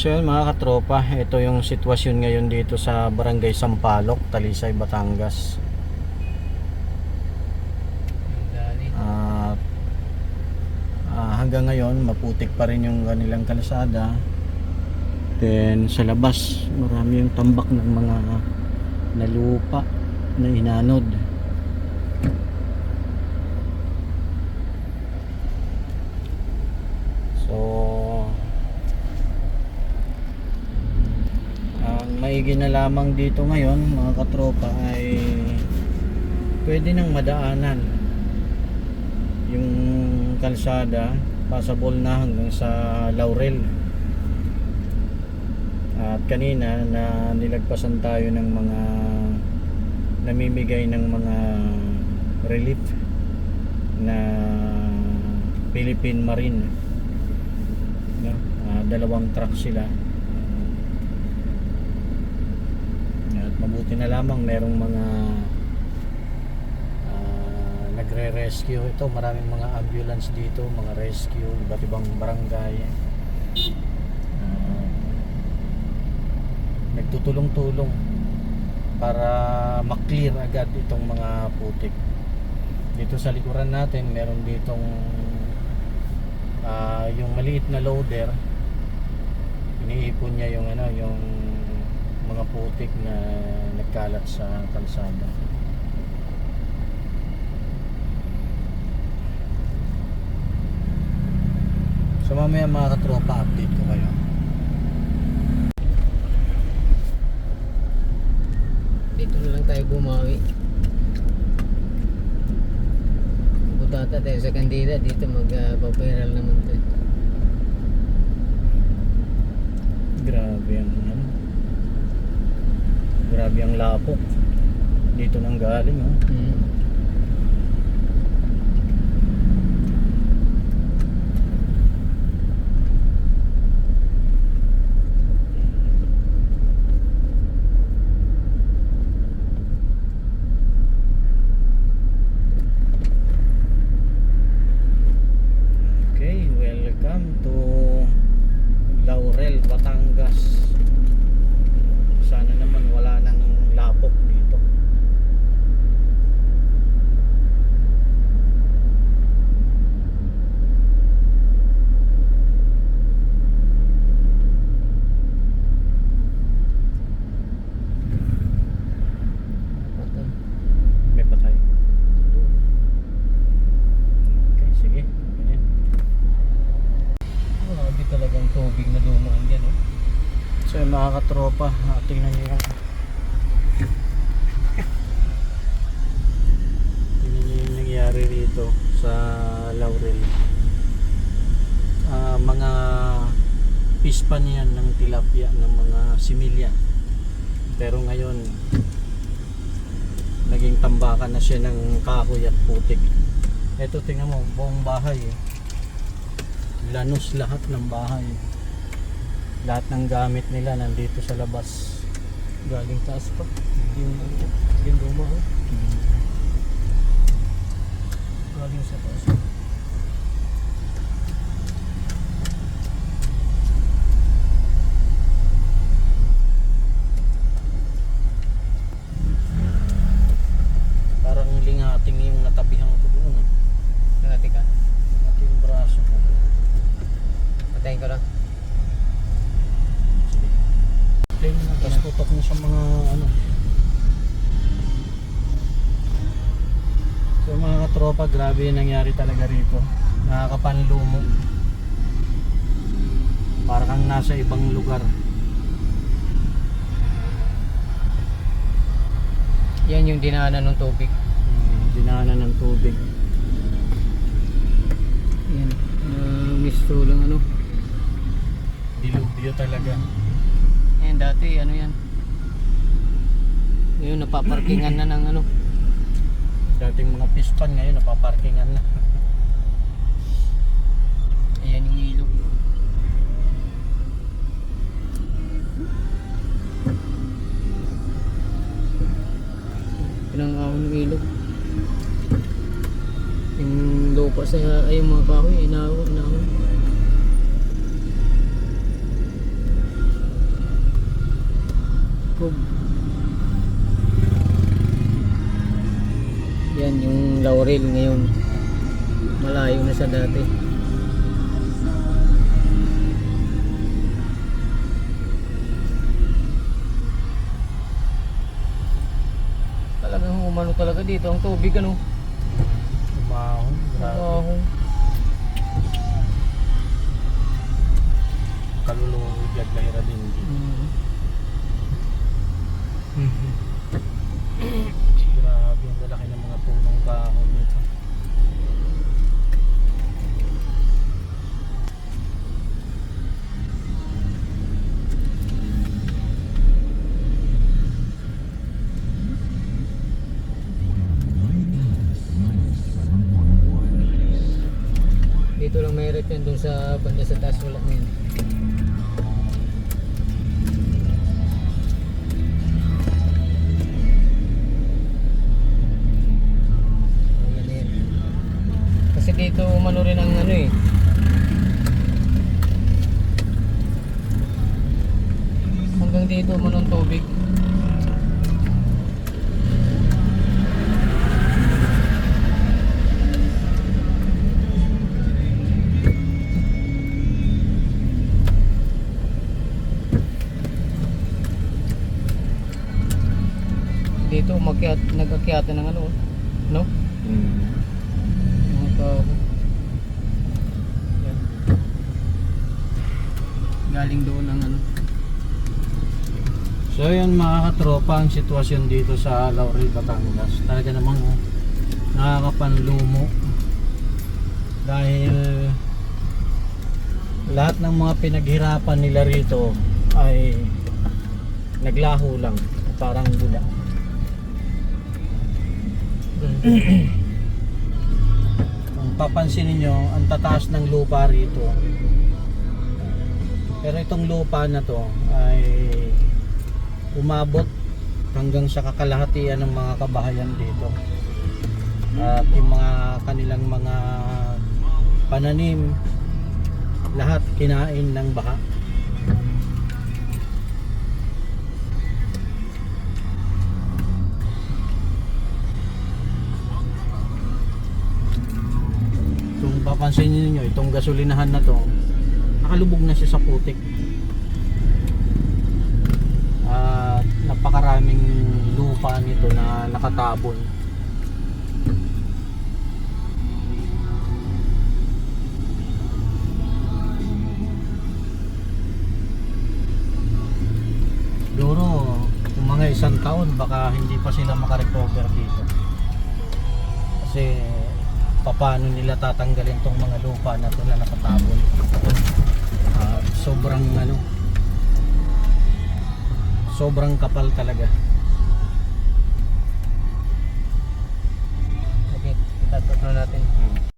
So yun mga katropa, ito yung sitwasyon ngayon dito sa Barangay Sampaloc, Talisay, Batangas. At ah, hanggang ngayon maputik pa rin yung kanilang kalsada. Then sa labas, marami yung tambak ng mga nalupa na inanod. So ang maigi na lamang dito ngayon mga katropa ay pwede nang madaanan yung kalsada passable na hanggang sa Laurel. At kanina na nilagpasan tayo ng mga namimigay ng mga relief na Philippine Marine. No? Ah, dalawang truck sila at mabuti na lamang merong mga ah, nagre-rescue. Ito maraming mga ambulance dito mga rescue iba't ibang barangay. Ah, nagtutulong-tulong para maklear agad itong mga putik. Dito sa likuran natin meron ditong ah, yung maliit na loader. Iniipon niya yung ano yung mga putik na nagkalat sa kalsada so mamaya mga katropa update ko kayo Dito na lang tayo bumawi. Butata tayo sa kandida. Dito mag-papiral naman tayo. Grabe ang ano. Grabe ang lapok. Dito nang galing oh. Hmm. Okay, welcome to Laurel, Batangas. Sana naman wala nang lapok dito. Patay. May patay. Okay, sige. Ganyan. Grabe talagang tubig na dumaan dyan. Oh. So yung mga katropa, ah, tingnan nyo yung tingnan nyo yung nangyari rito sa Laurel. Ah, mga pispan yan ng tilapia, ng mga similya. Pero ngayon, naging tambakan na siya ng kahoy at putik. Ito tingnan mo, buong bahay. Eh. Lanos lahat ng bahay lahat ng gamit nila nandito sa labas Galing taas pa. Yung, yung luma. Oh. Galing sa taas. parang lingating yung natabihan ko doon ah. Nangati ka. at yung braso ko Patayin ko lang. Niya sa mga ano so mga katropa grabe yung nangyari talaga rito nakakapanlumo para kang nasa ibang lugar Yan yung dinaanan ng tubig. Hmm, dinaanan ng tubig Yan. Uh, misto lang ano. dilubyo talaga Yan dati ano yan. Ngayon napaparkingan na ng ano. dating mga pispan ngayon napaparkingan na Ayan yung ilog. Pinang-ahon ng ilog. Yung lupa sa ay yung mga kahoy, inahon, inahon. Cove. Yan yung Laurel ngayon. Malayo na sa dati. Talagang umano talaga dito ang tubig ano. Ahong. Kaluluwi jad lahira din. Mm. Rep yan dun sa banda sa taas wala na yan. Umakyat, nag-akyatan ng ano, no? Mm. Mga tao. Yan. Galing doon ang ano. So yun mga katropa ang sitwasyon dito sa Laurel, Batangas. Talaga namang nakakapanlumo. Dahil lahat ng mga pinaghirapan nila rito ay naglaho lang. Parang bula. Kung papansinin nyo, ang tataas ng lupa rito. Pero itong lupa na to ay umabot hanggang sa kakalahatian ng mga kabahayan dito. At yung mga kanilang mga pananim, lahat kinain ng baha. Kung papansin niyo itong gasolinahan na to, nakalubog na siya sa putik. At napakaraming lupa nito na nakatabon. Siguro, kung mga isang taon, baka hindi pa sila makarecover dito. Kasi, paano nila tatanggalin tong mga lupa na to na nakatapon. Uh, sobrang ano sobrang kapal talaga. Okay, tatatlo natin. Hmm.